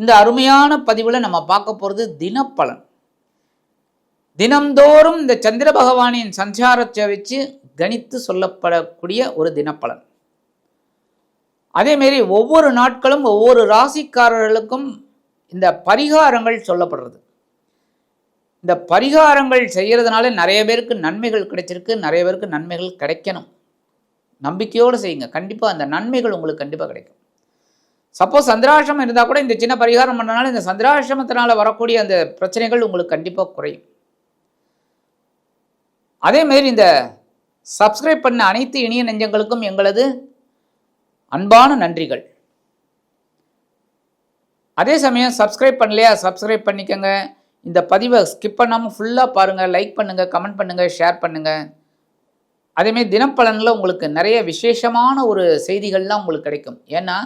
இந்த அருமையான பதிவில் நம்ம பார்க்க போகிறது தினப்பலன். தினம்தோறும் இந்த சந்திர பகவானின் சஞ்சாரத்தை வச்சு கணித்து சொல்லப்படக்கூடிய ஒரு தினப்பலன். அதேமாரி ஒவ்வொரு நாட்களும் ஒவ்வொரு ராசிக்காரர்களுக்கும் இந்த பரிகாரங்கள் சொல்லப்படுறது. இந்த பரிகாரங்கள் செய்கிறதுனால நிறைய பேருக்கு நன்மைகள் கிடைச்சிருக்கு நிறைய பேருக்கு நன்மைகள் கிடைக்கணும். நம்பிக்கையோடு செய்யுங்க. கண்டிப்பாக அந்த நன்மைகள் உங்களுக்கு கண்டிப்பாக கிடைக்கும். சப்போஸ் சந்திராசிரமம் இருந்தால் கூட இந்த சின்ன பரிகாரம் பண்ணனால இந்த சந்திராசிரமத்தினால வரக்கூடிய அந்த பிரச்சனைகள் உங்களுக்கு கண்டிப்பாக குறையும். அதே மாதிரி இந்த சப்ஸ்கிரைப் பண்ண அனைத்து இனிய நெஞ்சங்களுக்கும் எங்களது அன்பான நன்றிகள். அதே சமயம் சப்ஸ்கிரைப் பண்ணலையா? சப்ஸ்கிரைப் பண்ணிக்கோங்க. இந்த பதிவை ஸ்கிப் பண்ணாமல் ஃபுல்லாக பாருங்கள் லைக் பண்ணுங்கள் கமெண்ட் பண்ணுங்கள் ஷேர் பண்ணுங்கள் அதேமாரி தினப்பலனில் உங்களுக்கு நிறைய விசேஷமான ஒரு செய்திகள்லாம் உங்களுக்கு கிடைக்கும். ஏன்னா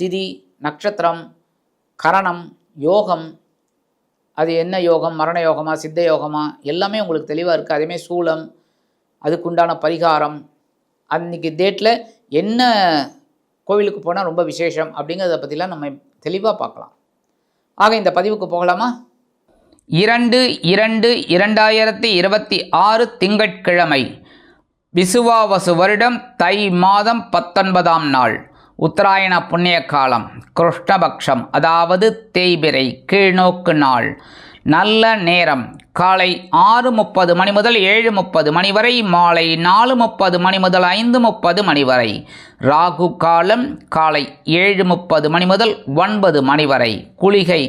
திதி நட்சத்திரம் கரணம் யோகம். அது என்ன யோகம்? மரண யோகமா? சித்த யோகமா? எல்லாமே உங்களுக்கு தெளிவாக இருக்குது அதேமாதிரி சூளம் அதுக்குண்டான பரிகாரம். அன்றைக்கி டேட்டில் என்ன கோவிலுக்கு போனால் ரொம்ப விசேஷம் அப்படிங்கிறத பற்றிலாம் நம்ம தெளிவாக பார்க்கலாம். ஆக இந்த பதிவுக்கு போகலாமா? இரண்டு இரண்டு இரண்டாயிரத்தி இருபத்தி ஆறு திங்கட்கிழமை விசுவாவசு வருடம் தை மாதம் பத்தொன்பதாம் நாள். உத்தராயண புண்ணிய காலம் கிருஷ்ணபக்ஷம் அதாவது தேய்பிரை கீழ்நோக்கு நாள். நல்ல நேரம் காலை ஆறு முப்பது மணி முதல் ஏழு முப்பது மணி வரை மாலை நாலு முப்பது மணி முதல் ஐந்து முப்பது மணி வரை. ராகு காலம் காலை ஏழு முப்பது மணி முதல் ஒன்பது மணி வரை. குளிகை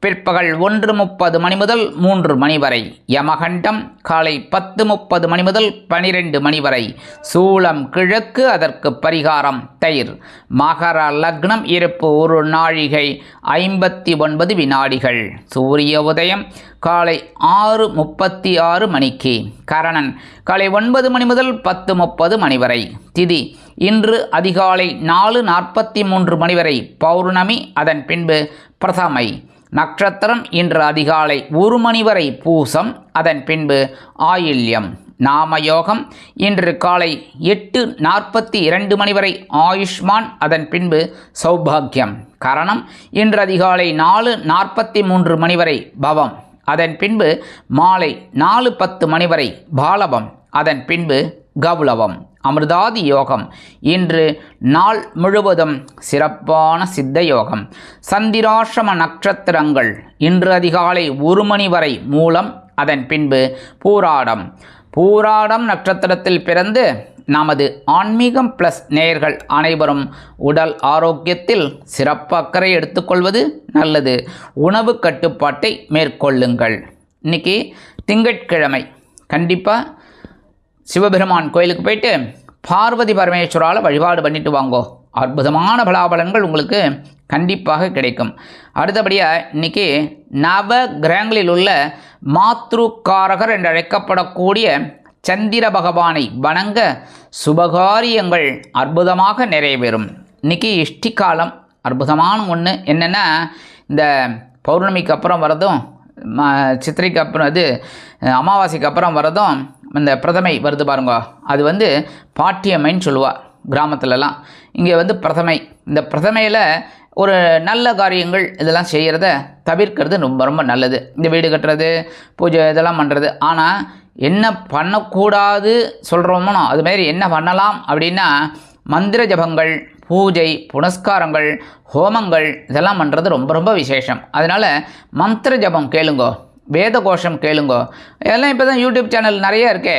பிற்பகல் ஒன்று முப்பது மணி முதல் மூன்று மணி வரை. யமகண்டம் காலை பத்து முப்பது மணி முதல் பனிரெண்டு மணி வரை. சூளம் கிழக்கு அதற்கு பரிகாரம் தயிர். மகர லக்னம் இருப்பு ஒரு நாழிகை ஐம்பத்தி ஒன்பது வினாடிகள். சூரிய உதயம் காலை ஆறு முப்பத்தி ஆறு மணிக்கு. கரணன் காலை ஒன்பது மணி முதல் பத்து முப்பது மணி வரை. திதி இன்று அதிகாலை நாலு நாற்பத்தி மூன்று மணி வரை. பௌர்ணமி அதன் பின்பு பிரதமை. நட்சத்திரம் இன்று அதிகாலை ஒரு மணி வரை பூசம். அதன் பின்பு ஆயில்யம். நாமயோகம் இன்று காலை எட்டு நாற்பத்தி இரண்டு மணி வரை ஆயுஷ்மான். அதன் பின்பு சௌபாகியம் கரணம் இன்று அதிகாலை நாலு நாற்பத்தி மூன்று மணி வரை பவம். அதன் பின்பு மாலை நாலு பத்து மணி வரை பாலவம் அதன் பின்பு கௌலவம் அமிர்தாதி யோகம். இன்று நாள் முழுவதும் சிறப்பான சித்த யோகம். சந்திராசிரம நட்சத்திரங்கள் இன்று அதிகாலை ஒரு மணி வரை மூலம் அதன் பின்பு பூராடம். பூராடம் நட்சத்திரத்தில் பிறந்து நமது ஆன்மீகம் ப்ளஸ் நேயர்கள் அனைவரும் உடல் ஆரோக்கியத்தில் சிறப்பு அக்கறை எடுத்துக்கொள்வது நல்லது. உணவு கட்டுப்பாட்டை மேற்கொள்ளுங்கள். இன்னைக்கு திங்கட்கிழமை. கண்டிப்பாக சிவபெருமான் கோயிலுக்கு போயிட்டு பார்வதி பரமேஸ்வரால் வழிபாடு பண்ணிட்டு வாங்கோ. அற்புதமான பலாபலன்கள் உங்களுக்கு கண்டிப்பாக கிடைக்கும். அடுத்தபடியாக இன்றைக்கி நவ கிரகங்களில் உள்ள மாத்ருக்காரகர் என்று அழைக்கப்படக்கூடிய சந்திர பகவானை வணங்க சுபகாரியங்கள் அற்புதமாக நிறைவேறும். இன்றைக்கி இஷ்டி காலம் அற்புதமான ஒன்று என்னென்னா இந்த பௌர்ணமிக்கு அப்புறம் வரதும் சித்திரைக்கு அப்புறம் அது அமாவாசைக்கு அப்புறம் வரதும் இந்த பிரதமை வருது பாருங்க. அது வந்து பாட்டியம்மைன்னு சொல்லுவாள் கிராமத்துலலாம். இங்கே வந்து பிரதமை. இந்த பிரதமையில் ஒரு நல்ல காரியங்கள் இதெல்லாம் செய்கிறத தவிர்க்கிறது ரொம்ப ரொம்ப நல்லது. இந்த வீடு கட்டுறது பூஜை இதெல்லாம் பண்ணுறது ஆனால் என்ன பண்ணக்கூடாது சொல்கிறோமோ அதுமாரி என்ன பண்ணலாம் அப்படின்னா மந்திர ஜபங்கள் பூஜை புனஸ்காரங்கள் ஹோமங்கள் இதெல்லாம் பண்ணுறது ரொம்ப ரொம்ப விசேஷம். அதனால் மந்திர ஜபம் கேளுங்கோ. வேத கோஷம் கேளுங்கோ. இதெல்லாம் இப்போ தான் யூடியூப் சேனல் நிறைய இருக்கே.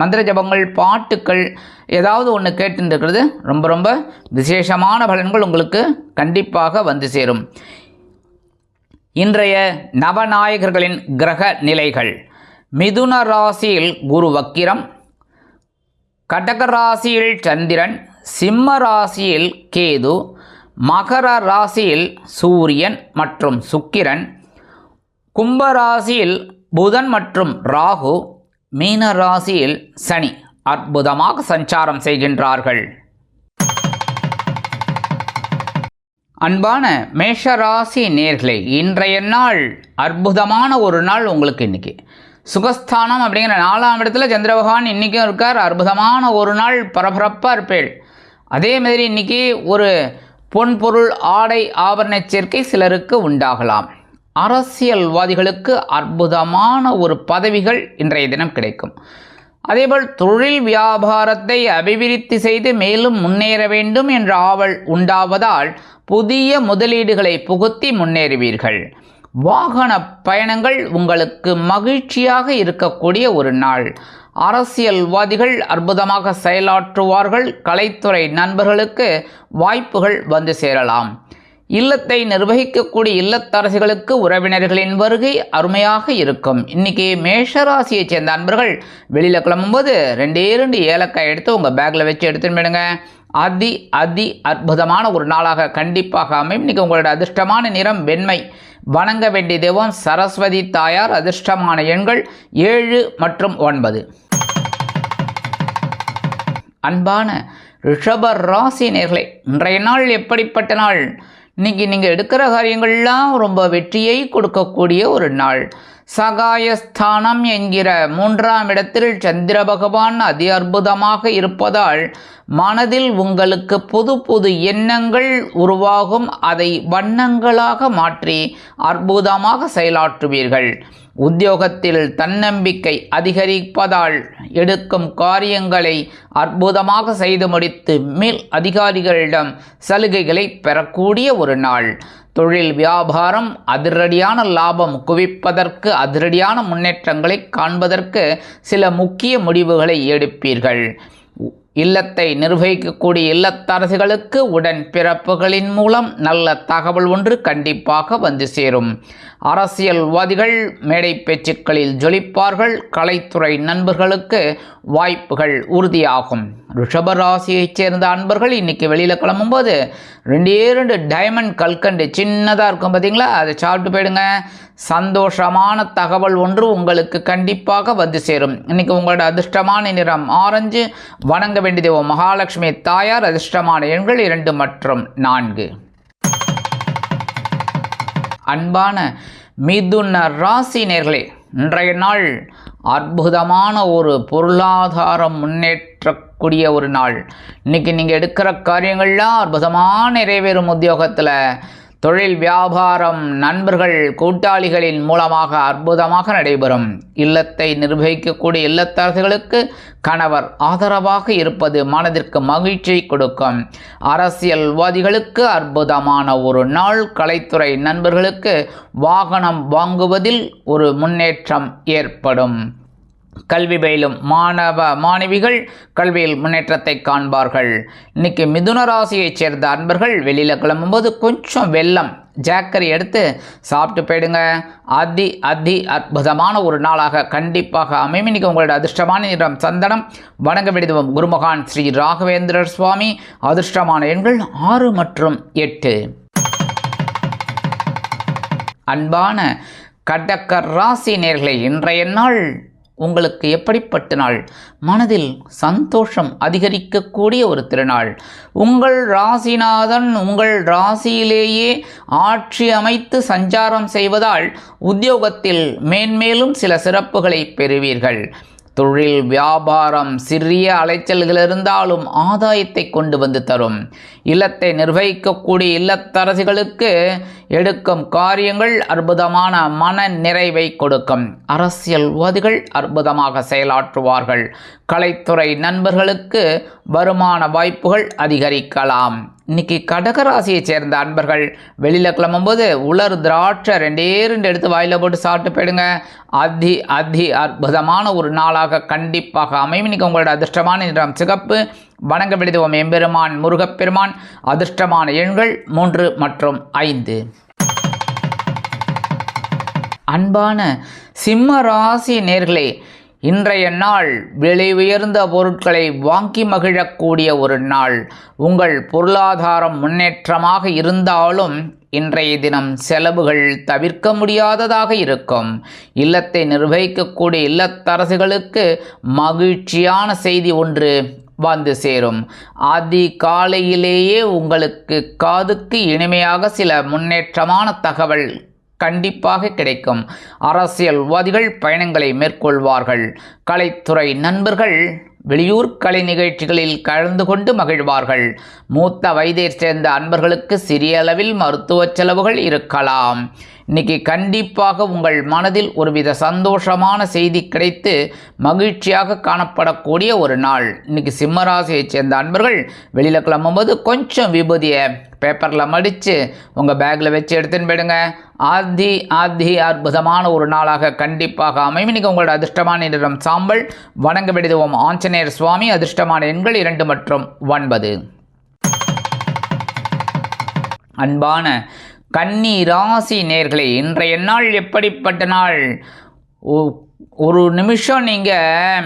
மந்திர ஜபங்கள் பாட்டுக்கள் ஏதாவது ஒன்று கேட்டுருக்கிறது. ரொம்ப ரொம்ப விசேஷமான பலன்கள் உங்களுக்கு கண்டிப்பாக வந்து சேரும். இன்றைய நவநாயகர்களின் கிரக நிலைகள். மிதுன ராசியில் குரு வக்கிரம் கடக ராசியில் சந்திரன் சிம்ம ராசியில் கேது மகர ராசியில் சூரியன் மற்றும் சுக்கிரன் கும்பராசியில் புதன் மற்றும் ராகு மீன ராசியில் சனி அற்புதமாக சஞ்சாரம் செய்கின்றார்கள். அன்பான மேஷராசி நேர்களை இன்றைய நாள் அற்புதமான ஒரு நாள் உங்களுக்கு இன்னைக்கு. சுகஸ்தானம் அப்படிங்கிற நாலாம் இடத்துல சந்திர பகவான் இன்றைக்கும் இருக்கார். அற்புதமான ஒரு நாள் பரபரப்பாக இருப்பேள். அதே மாதிரி இன்னைக்கு ஒரு பொன் பொருள் ஆடை ஆபரண சேர்க்கை சிலருக்கு உண்டாகலாம். அரசியல்வாதிகளுக்கு அற்புதமான ஒரு பதவிகள் இன்றைய தினம் கிடைக்கும். அதேபோல் தொழில் வியாபாரத்தை அபிவிருத்தி செய்து மேலும் முன்னேற வேண்டும் என்ற ஆவல் உண்டாவதால் புதிய முதலீடுகளை புகுத்தி முன்னேறுவீர்கள். வாகன பயணங்கள் உங்களுக்கு மகிழ்ச்சியாக இருக்கக்கூடிய ஒரு நாள். அரசியல்வாதிகள் அற்புதமாக செயலாற்றுவார்கள். கலைத்துறை நண்பர்களுக்கு வாய்ப்புகள் வந்து சேரலாம். இல்லத்தை நிர்வகிக்கக்கூடிய இல்லத்தரசிகளுக்கு உறவினர்களின் வருகை அருமையாக இருக்கும். இன்னைக்கு மேஷராசியை சேர்ந்த அன்பர்கள் வெளியில் கிளம்பும்போது ரெண்டே ரெண்டு ஏலக்காய் எடுத்து உங்கள் பேக்கில் வச்சு எடுத்துன்னு போயிடுங்க. அதி அதி அற்புதமான ஒரு நாளாக கண்டிப்பாக அமையும். இன்னைக்கு உங்களோட அதிர்ஷ்டமான நிறம் வெண்மை. வணங்க வேண்டிய தெய்வம் சரஸ்வதி தாயார் அதிர்ஷ்டமான எண்கள் ஏழு மற்றும் ஒன்பது. அன்பான ரிஷப ராசி நேர்களை இன்றைய நாள் எப்படிப்பட்ட நாள்? இன்னைக்கு நீங்கள் எடுக்கிற காரியங்கள்லாம் ரொம்ப வெற்றியை கொடுக்கக்கூடிய ஒரு நாள். சகாயஸ்தானம் என்கிற மூன்றாம் இடத்தில் சந்திர பகவான் அதி அற்புதமாக இருப்பதால் மனதில் உங்களுக்கு புது புது எண்ணங்கள் உருவாகும். அதை வண்ணங்களாக மாற்றி அற்புதமாக செயலாற்றுவீர்கள். உத்தியோகத்தில் தன்னம்பிக்கை அதிகரிப்பதால் எடுக்கும் காரியங்களை அற்புதமாக செய்து முடித்து மேல் அதிகாரிகளிடம் சலுகைகளை பெறக்கூடிய ஒரு நாள். தொழில் வியாபாரம் அதிரடியான லாபம் குவிப்பதற்கு அதிரடியான முன்னேற்றங்களை காண்பதற்கு சில முக்கிய முடிவுகளை எடுப்பீர்கள். இல்லத்தை நிர்வகிக்கக்கூடிய இல்லத்தரசிகளுக்கு உடன் பிறப்புகளின் மூலம் நல்ல தகவல் ஒன்று கண்டிப்பாக வந்து சேரும். அரசியல்வாதிகள் மேடை பேச்சுக்களில் ஜொலிப்பார்கள் கலைத்துறை நண்பர்களுக்கு வாய்ப்புகள் உறுதியாகும். ரிஷபராசியைச் சேர்ந்த அன்பர்கள் இன்னைக்கு வெளியில் கிளம்பும்போது ரெண்டே ரெண்டு டைமண்ட் கல்கண்டு சின்னதாக இருக்கும் பார்த்தீங்களா அதை சாப்பிட்டு போயிடுங்க. சந்தோஷமான தகவல் ஒன்று உங்களுக்கு கண்டிப்பாக வந்து சேரும். இன்னைக்கு உங்களோட அதிர்ஷ்டமான நிறம் ஆரஞ்சு. வணங்க வேண்டிய மகாலட்சுமி தாயார். அதிர்ஷ்டமான எண்கள் இரண்டு மற்றும் நான்கு. அன்பான மிதுன ராசி நேர்களே இன்றைய நாள் அற்புதமான ஒரு பொருளாதாரம் முன்னேற்றக்கூடிய ஒரு நாள். இன்னைக்கு நீங்கள் எடுக்கிற காரியங்கள்லாம் அற்புதமாக நிறைவேறும் உத்தியோகத்தில். தொழில் வியாபாரம் நண்பர்கள் கூட்டாளிகளின் மூலமாக அற்புதமாக நடைபெறும். இல்லத்தை நிர்வகிக்கக்கூடிய இல்லத்தரசுகளுக்கு கணவர் ஆதரவாக இருப்பது மனதிற்கு மகிழ்ச்சி கொடுக்கும். அரசியல்வாதிகளுக்கு அற்புதமான ஒரு நாள். கலைத்துறை நண்பர்களுக்கு வாகனம் வாங்குவதில் ஒரு முன்னேற்றம் ஏற்படும். கல்வி பயிலும் மாணவ மாணவிகள் கல்வியில் முன்னேற்றத்தை காண்பார்கள். இன்னைக்கு மிதுன ராசியைச் சேர்ந்த அன்பர்கள் வெளியில் கிளம்பும்போது கொஞ்சம் வெள்ளம். ஜாக்கரி எடுத்து சாப்பிட்டு போயிடுங்க. அதி அதி அற்புதமான ஒரு நாளாக கண்டிப்பாக அமையும். இன்னைக்கு உங்களோட அதிர்ஷ்டமான நிறம் சந்தனம் வணங்க விடுதுவம் குருமகான் ஸ்ரீ ராகவேந்திரர் சுவாமி. அதிர்ஷ்டமான எண்கள் ஆறு மற்றும் எட்டு. அன்பான கடக்க ராசி நேர்களை இன்றைய நாள் உங்களுக்கு எப்படிப்பட்ட நாள்? மனதில் சந்தோஷம் அதிகரிக்கக்கூடிய ஒரு திருநாள். உங்கள் ராசிநாதன் உங்கள் ராசியிலேயே ஆட்சி அமைத்து சஞ்சாரம் செய்வதால் உத்தியோகத்தில் மேன்மேலும் சில சிறப்புகளை பெறுவீர்கள். தொழில் வியாபாரம் சிறிய அலைச்சல்கள் இருந்தாலும் ஆதாயத்தை கொண்டு வந்து தரும். இல்லத்தை நிர்வகிக்கக்கூடிய இல்லத்தரசிகளுக்கு எடுக்கும் காரியங்கள் அற்புதமான மன நிறைவை கொடுக்கும். அரசியல்வாதிகள் அற்புதமாக செயலாற்றுவார்கள். கலைத்துறை நண்பர்களுக்கு வருமான வாய்ப்புகள் அதிகரிக்கலாம். இன்னைக்கு கடகராசியை சேர்ந்த அன்பர்கள் வெளியில் கிளம்பும்போது உலர் திராட்சை ரெண்டே ரெண்டு எடுத்து வாயில் போட்டு சாப்பிட்டு போயிடுங்க. அதி அதி அற்புதமான ஒரு நாளாக கண்டிப்பாக அமையும். இன்னைக்கு உங்களோட அதிர்ஷ்டமான நிறம் சிகப்பு வணங்க விடுதுவோம் எம்பெருமான் முருகப்பெருமான். அதிர்ஷ்டமான எண்கள் மூன்று மற்றும் ஐந்து. அன்பான சிம்ம ராசி நேர்களே இன்றைய நாள் விலை உயர்ந்த பொருட்களை வாங்கி மகிழக்கூடிய ஒரு நாள். உங்கள் பொருளாதாரம் முன்னேற்றமாக இருந்தாலும் இன்றைய தினம் செலவுகள் தவிர்க்க முடியாததாக இருக்கும். இல்லத்தை நிர்வகிக்கக்கூடிய இல்லத்தரசுகளுக்கு மகிழ்ச்சியான செய்தி ஒன்று வந்து சேரும். அதிகாலையிலேயே உங்களுக்கு காதுக்கு இனிமையாக சில முன்னேற்றமான தகவல் கண்டிப்பாக கிடைக்கும். அரசியல்வாதிகள் பயணங்களை மேற்கொள்வார்கள். கலைத்துறை நண்பர்கள் வெளியூர் கலை நிகழ்ச்சிகளில் கலந்து கொண்டு மகிழ்வார்கள். மூத்த வயதைச் சேர்ந்த அன்பர்களுக்கு சிறிய அளவில் மருத்துவ செலவுகள் இருக்கலாம். இன்னைக்கு கண்டிப்பாக உங்கள் மனதில் ஒருவித சந்தோஷமான செய்தி கிடைத்து மகிழ்ச்சியாக காணப்படக்கூடிய ஒரு நாள். இன்னைக்கு சிம்மராசியைச் சேர்ந்த அன்பர்கள் வெளியில் கிளம்பும்போது கொஞ்சம் விபூதியை பேப்பரில் மடித்து உங்கள் பேக்கில் வச்சு எடுத்துன்னு போயிடுங்க. ஆதி ஆதி அற்புதமான ஒரு நாளாக கண்டிப்பாக அமையும். இன்னைக்கு உங்களோட அதிர்ஷ்டமான நிறம் சாம்பல் வணங்க விடுதுவோம் ஆஞ்சநேயர் சுவாமி அதிர்ஷ்டமான எண்கள் இரண்டு மற்றும் ஒன்பது. அன்பான கன்னி ராசி நேர்களே இன்றைய நாள் எப்படிப்பட்ட நாள்? ஒ- ஒரு நிமிஷம் நீங்கள்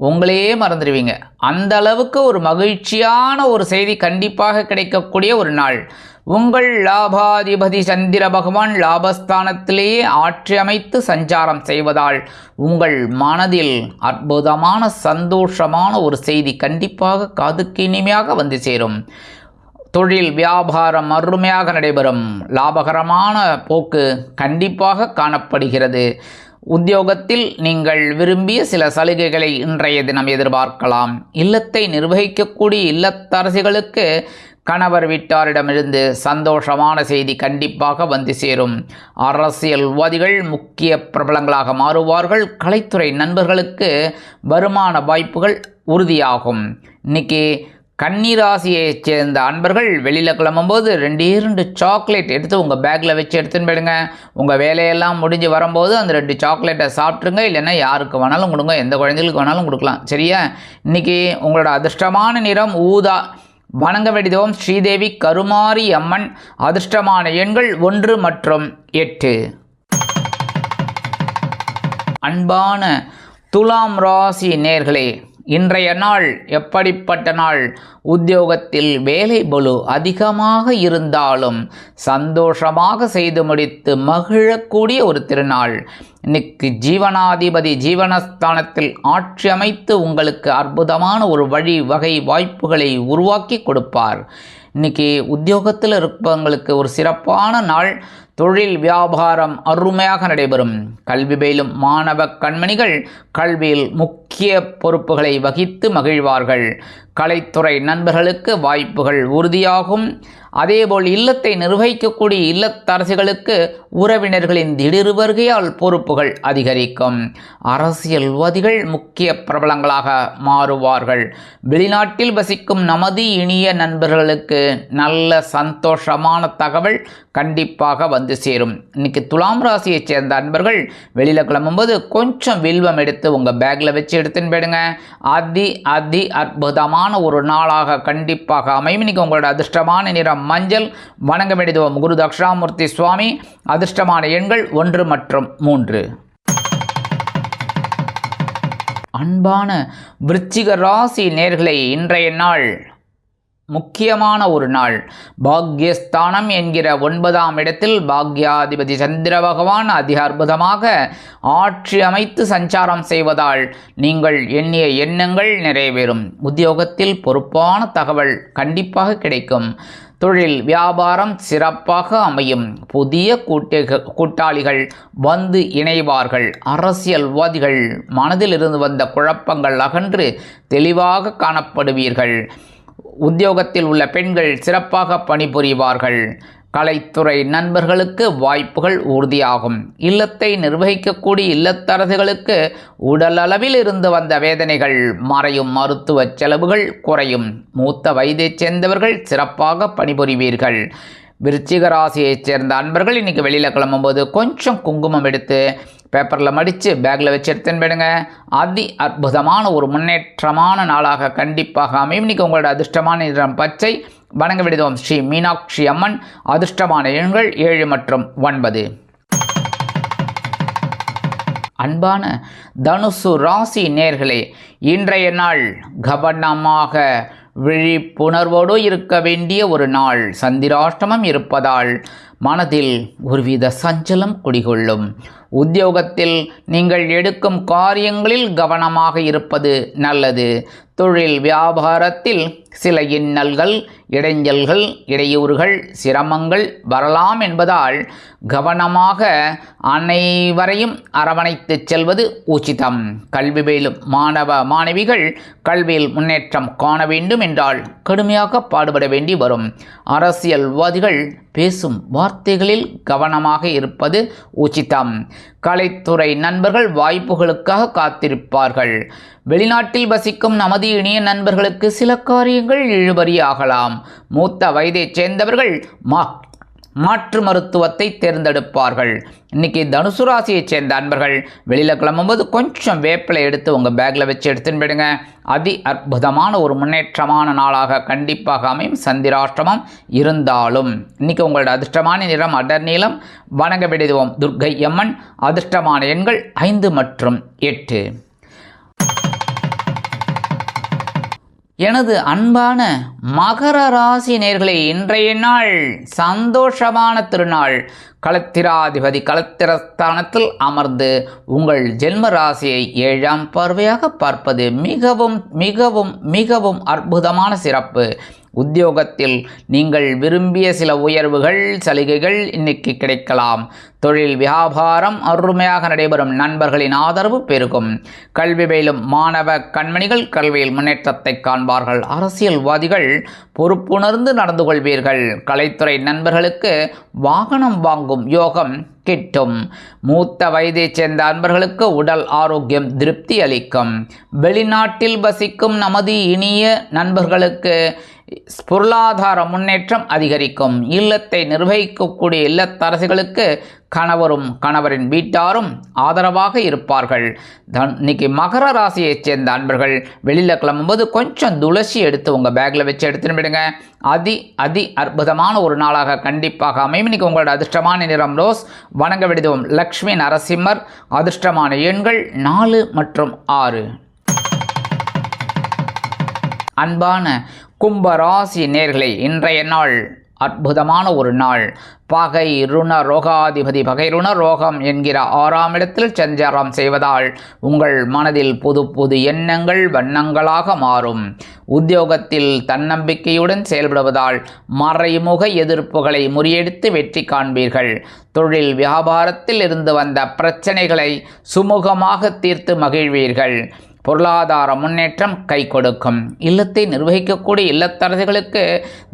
உங்களையே மறந்துடுவீங்க. அந்த அளவுக்கு ஒரு மகிழ்ச்சியான ஒரு செய்தி கண்டிப்பாக கிடைக்கக்கூடிய ஒரு நாள். உங்கள் லாபாதிபதி சந்திர பகவான் லாபஸ்தானத்திலேயே ஆற்றி அமைத்து சஞ்சாரம் செய்வதால் உங்கள் மனதில் அற்புதமான சந்தோஷமான ஒரு செய்தி கண்டிப்பாக காதுக்கு இனிமையாக வந்து சேரும். தொழில் வியாபாரம் அருமையாக நடைபெறும். லாபகரமான போக்கு கண்டிப்பாக காணப்படுகிறது. உத்தியோகத்தில் நீங்கள் விரும்பிய சில சலுகைகளை இன்றைய தினம் எதிர்பார்க்கலாம். இல்லத்தை நிர்வகிக்கக்கூடிய இல்லத்தரசிகளுக்கு கணவர் வீட்டாரிடமிருந்து சந்தோஷமான செய்தி கண்டிப்பாக வந்து சேரும். அரசியல்வாதிகள் முக்கிய பிரபலங்களாக மாறுவார்கள். கலைத்துறை நண்பர்களுக்கு வருமான வாய்ப்புகள் உறுதியாகும். இன்னைக்கு கன்னிராசியைச் சேர்ந்த அன்பர்கள் வெளியில் கிளம்பும்போது ரெண்டு இரண்டு சாக்லேட் எடுத்து உங்கள் பேக்கில் வச்சு எடுத்துன்னு போயிடுங்க. உங்கள் வேலையெல்லாம் முடிஞ்சு வரும்போது அந்த ரெண்டு சாக்லேட்டை சாப்பிட்ருங்க இல்லைன்னா யாருக்கு வேணாலும் கொடுங்க. எந்த குழந்தைகளுக்கு வேணாலும் கொடுக்கலாம். சரியா? இன்னைக்கு உங்களோட அதிர்ஷ்டமான நிறம் ஊதா. வணங்க வேண்டியதும் ஸ்ரீதேவி கருமாரி அம்மன். அதிர்ஷ்டமான எண்கள் ஒன்று மற்றும் எட்டு. அன்பான துலாம் ராசி நேர்களே இன்றைய நாள் எப்படிப்பட்ட நாள்? உத்தியோகத்தில் வேலை பலு அதிகமாக இருந்தாலும் சந்தோஷமாக செய்து முடித்து மகிழக்கூடிய ஒரு திருநாள். இன்னைக்கு ஜீவனாதிபதி ஜீவனஸ்தானத்தில் ஆட்சி அமைத்து உங்களுக்கு அற்புதமான ஒரு வழி வகை வாய்ப்புகளை உருவாக்கி கொடுப்பார். இன்னைக்கு உத்தியோகத்தில் இருப்பவங்களுக்கு ஒரு சிறப்பான நாள் தொழில் வியாபாரம் அருமையாக நடைபெறும். கல்வி பயிலும் மாணவ கண்மணிகள் கல்வியில் முக்கிய பொறுப்புகளை வகித்து மகிழ்வார்கள். கலைத்துறை நண்பர்களுக்கு வாய்ப்புகள் உறுதியாகும். அதேபோல் இல்லத்தை நிர்வகிக்கக்கூடிய இல்லத்தரசிகளுக்கு உறவினர்களின் திடீர் வருகையால் பொறுப்புகள் அதிகரிக்கும். அரசியல்வாதிகள் முக்கிய பிரபலங்களாக மாறுவார்கள். வெளிநாட்டில் வசிக்கும் நமது இனிய நண்பர்களுக்கு நல்ல சந்தோஷமான தகவல் கண்டிப்பாக வந்து சேரும். இன்னைக்கு துலாம் ராசியைச் சேர்ந்த அன்பர்கள் வெளியில் கிளம்பும்போது கொஞ்சம் வில்வம் எடுத்து உங்கள் பேக்கில் வச்சு எடுத்துன்னு போயிடுங்க. அதி அதி அற்புதமான ஒரு நாளாக கண்டிப்பாக அமையும். இன்னைக்கு உங்களோட அதிர்ஷ்டமான நிறம் மஞ்சள் வணங்க குரு தக்ஷாமூர்த்தி சுவாமி அதிர்ஷ்டமான எண்கள் ஒன்று மற்றும் மூன்று. அன்பான விருச்சிக ராசி நேர்களை இன்றைய நாள் முக்கியமான ஒரு நாள். பாக்யஸ்தானம் என்கிற ஒன்பதாம் இடத்தில் பாக்யாதிபதி சந்திர பகவான் அதி அற்புதமாக ஆட்சி அமைத்து சஞ்சாரம் செய்வதால் நீங்கள் எண்ணிய எண்ணங்கள் நிறைவேறும். உத்தியோகத்தில் பொறுப்பான தகவல் கண்டிப்பாக கிடைக்கும். தொழில் வியாபாரம் சிறப்பாக அமையும். புதிய கூட்டு கூட்டாளிகள் வந்து இணைவார்கள். அரசியல்வாதிகள் மனதில் இருந்து வந்த குழப்பங்கள் அகன்று தெளிவாக காணப்படுவீர்கள். உத்தியோகத்தில் உள்ள பெண்கள் சிறப்பாக பணிபுரிவார்கள். கலைத்துறை நண்பர்களுக்கு வாய்ப்புகள் உறுதியாகும். இல்லத்தை நிர்வகிக்கக்கூடிய இல்லத்தரசுகளுக்கு உடலளவில் இருந்து வந்த வேதனைகள் மறையும் மருத்துவ செலவுகள் குறையும். மூத்த வயதைச் சேர்ந்தவர்கள் சிறப்பாக பணிபுரிவீர்கள். விருச்சிக ராசியைச் சேர்ந்த அன்பர்கள் இன்றைக்கி வெளியில் கிளம்பும்போது கொஞ்சம் குங்குமம் எடுத்து பேப்பரில் மடித்து பேக்கில் வச்சு எடுத்துன்னு போயிடுங்க அதி அற்புதமான ஒரு முன்னேற்றமான நாளாக கண்டிப்பாக அமையும். இன்றைக்கி உங்களோட அதிர்ஷ்டமான நிறம் பச்சை. வணங்க விடுதோம் ஸ்ரீ மீனாட்சி அம்மன். அதிர்ஷ்டமான எண்கள் ஏழு மற்றும் ஒன்பது. அன்பான தனுசு ராசி நேர்களே இன்றைய நாள் கவனமாக விழிப்புணர்வோடு இருக்க வேண்டிய ஒரு நாள் சந்திராஷ்டமம் இருப்பதால் மனதில் ஒருவித சஞ்சலம் குடிகொள்ளும். உத்தியோகத்தில் நீங்கள் எடுக்கும் காரியங்களில் கவனமாக இருப்பது நல்லது. தொழில் வியாபாரத்தில் சில இன்னல்கள் இடைஞ்சல்கள் இடையூறுகள் சிரமங்கள் வரலாம் என்பதால் கவனமாக அனைவரையும் அரவணைத்துச் செல்வது உச்சிதம். கல்வி பயிலும் மாணவ மாணவிகள் கல்வியில் முன்னேற்றம் காண வேண்டும் என்றால் கடுமையாக பாடுபட வேண்டி வரும். அரசியல்வாதிகள் பேசும் வார்த்தைகளில் கவனமாக இருப்பது உச்சிதம். கலைத்துறை நண்பர்கள் வாய்ப்புகளுக்காக காத்திருப்பார்கள். வெளிநாட்டில் வசிக்கும் நமது இனிய நண்பர்களுக்கு சில காரியங்கள் இழுபறியாகலாம் மூத்த வயதைச் சேர்ந்தவர்கள் மா மாற்று மருத்துவத்தை தேர்ந்தெடுப்பார்கள். இன்னைக்கு தனுசு ராசியைச் சேர்ந்த அன்பர்கள் வெளியில் கிளம்பும்போது கொஞ்சம் வேப்பிலை எடுத்து உங்கள் பேக்கில் வச்சு எடுத்துன்னு போயிடுங்க. அதி அற்புதமான ஒரு முன்னேற்றமான நாளாக கண்டிப்பாக அமையும். சந்திராஷ்டமம் இருந்தாலும் இன்னைக்கு உங்களோட அதிர்ஷ்டமான நிறம் அடர் நீளம் வணங்க விடுவோம் துர்க்கை அம்மன் அதிர்ஷ்டமான எண்கள் ஐந்து மற்றும் எட்டு. எனது அன்பான மகர ராசி நேர்களே இன்றைய நாள் சந்தோஷமான திருநாள். களத்திராதிபதி களத்திரஸ்தானத்தில் அமர்ந்து உங்கள் ஜென்ம ராசியை ஏழாம் பார்வையாக பார்ப்பது மிகவும் மிகவும் மிகவும் அற்புதமான சிறப்பு. உத்தியோகத்தில் நீங்கள் விரும்பிய சில உயர்வுகள் சலுகைகள் இன்னைக்கு கிடைக்கலாம். தொழில் வியாபாரம் அருமையாக நடைபெறும். நண்பர்களின் ஆதரவு பெருகும். கல்வி பயிலும் மாணவ கண்மணிகள் கல்வியில் முன்னேற்றத்தை காண்பார்கள். அரசியல்வாதிகள் பொறுப்புணர்ந்து நடந்து கொள்வீர்கள். கலைத்துறை நண்பர்களுக்கு வாகனம் வாங்கும் யோகம் கிட்டும். மூத்த வயதைச் சேர்ந்த அன்பர்களுக்கு உடல் ஆரோக்கியம் திருப்தி அளிக்கும். வெளிநாட்டில் வசிக்கும் நமது இனிய நண்பர்களுக்கு பொருளாதார முன்னேற்றம் அதிகரிக்கும். இல்லத்தை நிர்வகிக்கக்கூடிய இல்லத்தரசிகளுக்கு கணவரும் கணவரின் வீட்டாரும் ஆதரவாக இருப்பார்கள். தன் இன்னைக்கு மகர ராசியைச் சேர்ந்த அன்பர்கள் வெளியில் கிளம்பும்போது கொஞ்சம் துளசி எடுத்து உங்கள் பேக்கில் வச்சு எடுத்துன்னு விடுங்க அதி அதி அற்புதமான ஒரு நாளாக கண்டிப்பாக அமையும். இன்னைக்கு உங்களோட அதிர்ஷ்டமான நிறம் ரோஸ் வணங்க விடுவோம் லக்ஷ்மி நரசிம்மர் அதிர்ஷ்டமான எண்கள் நாலு மற்றும் ஆறு. அன்பான கும்பராசி நேர்களை இன்றைய நாள் அற்புதமான ஒரு நாள். பகை ருண ரோகாதிபதி பகை ருண ரோகம் என்கிற ஆறாம் இடத்தில் சஞ்சாரம் செய்வதால் உங்கள் மனதில் புது புது எண்ணங்கள் வண்ணங்களாக மாறும். உத்தியோகத்தில் தன்னம்பிக்கையுடன் செயல்படுவதால் மறைமுக எதிர்ப்புகளை முறியடித்து வெற்றி காண்பீர்கள். தொழில் வியாபாரத்தில் இருந்து வந்த பிரச்சனைகளை சுமூகமாக தீர்த்து மகிழ்வீர்கள். பொருளாதார முன்னேற்றம் கை கொடுக்கும். இல்லத்தை நிர்வகிக்கக்கூடிய இல்லத்தரசிகளுக்கு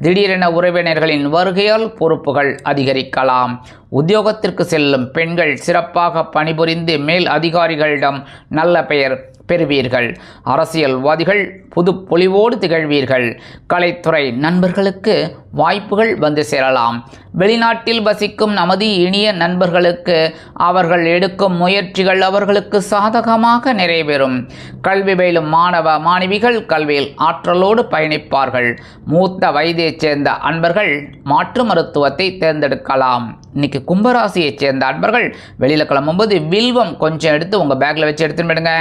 திடீரென உறவினர்களின் வருகையால் பொறுப்புகள் அதிகரிக்கலாம். உத்தியோகத்திற்கு செல்லும் பெண்கள் சிறப்பாக பணிபுரிந்து மேல் அதிகாரிகளிடம் நல்ல பெயர் பெறுவீர்கள். அரசியல்வாதிகள் புது பொலிவோடு திகழ்வீர்கள். கலைத்துறை நண்பர்களுக்கு வாய்ப்புகள் வந்து சேரலாம். வெளிநாட்டில் வசிக்கும் நமது இனிய நண்பர்களுக்கு அவர்கள் எடுக்கும் முயற்சிகள் அவர்களுக்கு சாதகமாக நிறைவேறும். கல்வி பயிலும் மாணவ மாணவிகள் கல்வியில் ஆற்றலோடு பயணிப்பார்கள். மூத்த வயதைச் சேர்ந்த அன்பர்கள் மாற்று மருத்துவத்தை தேர்ந்தெடுக்கலாம். இன்னைக்கு கும்பராசியைச் சேர்ந்த அன்பர்கள் வெளியில் கிளம்பும்போது வில்வம் கொஞ்சம் எடுத்து உங்கள் பேக்கில் வச்சு எடுத்துன்னு போயிடுங்க.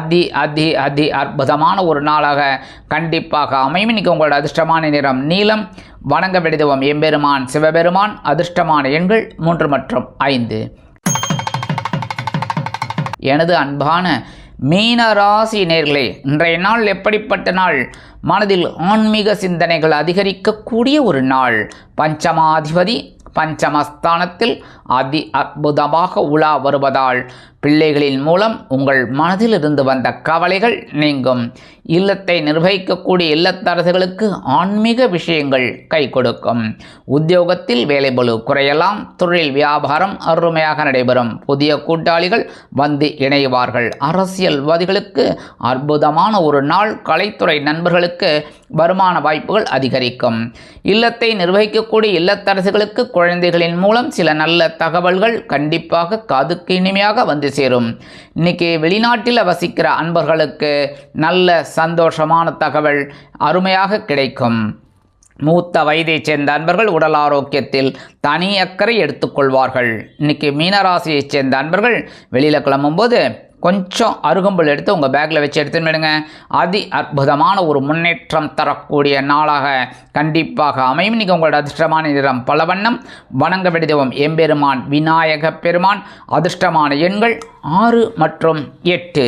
அதி அதி அதி அற்புதமான ஒரு நாளாக கண்டிப்பாக அமையும். இன்னைக்கு உங்களோட அதிர்ஷ்டமான நிறம் நீளம். வணங்க விடுதவம் எம்பெருமான் சிவபெருமான் அதிர்ஷ்டமான எண்கள் மூன்று மற்றும் ஐந்து. எனது அன்பான மீன ராசி நேர்களே இன்றைய நாள் எப்படிப்பட்ட நாள்? மனதில் ஆன்மீக சிந்தனைகள் அதிகரிக்கக்கூடிய ஒரு நாள். பஞ்சமாதிபதி பஞ்சமஸ்தானத்தில் அதி அற்புதமாக உலா வருவதால் பிள்ளைகளின் மூலம் உங்கள் மனதில் இருந்து வந்த கவலைகள் நீங்கும். இல்லத்தை நிர்வகிக்கக்கூடிய இல்லத்தரசுகளுக்கு ஆன்மீக விஷயங்கள் கை கொடுக்கும். உத்தியோகத்தில் வேலைபளு குறையலாம். தொழில் வியாபாரம் அருமையாக நடைபெறும். புதிய கூட்டாளிகள் வந்து இணைவார்கள். அரசியல்வாதிகளுக்கு அற்புதமான ஒரு நாள். கலைத்துறை நண்பர்களுக்கு வருமான வாய்ப்புகள் அதிகரிக்கும். இல்லத்தை நிர்வகிக்கக்கூடிய இல்லத்தரசுகளுக்கு குழந்தைகளின் மூலம் சில நல்ல தகவல்கள் கண்டிப்பாக காதுக்கு இனிமையாக வந்து சேரும். இன்னைக்கு வெளிநாட்டில் வசிக்கிற அன்பர்களுக்கு நல்ல சந்தோஷமான தகவல் அருமையாக கிடைக்கும். மூத்த வயதைச் சேர்ந்த அன்பர்கள் உடல் ஆரோக்கியத்தில் தனி அக்கறை எடுத்துக்கொள்வார்கள் இன்னைக்கு மீனராசியைச் சேர்ந்த அன்பர்கள் வெளியில் கிளம்பும்போது கொஞ்சம் அருகம்புல் எடுத்து உங்கள் பேக்கில் வச்சு எடுத்துன்னு விடுங்க அதி அற்புதமான ஒரு முன்னேற்றம் தரக்கூடிய நாளாக கண்டிப்பாக அமையும். இன்றைக்கி உங்களோட அதிர்ஷ்டமான நிறம் பல வண்ணம் வணங்க விடுதவும் எம்பெருமான் விநாயக பெருமான் அதிர்ஷ்டமான எண்கள் ஆறு மற்றும் எட்டு.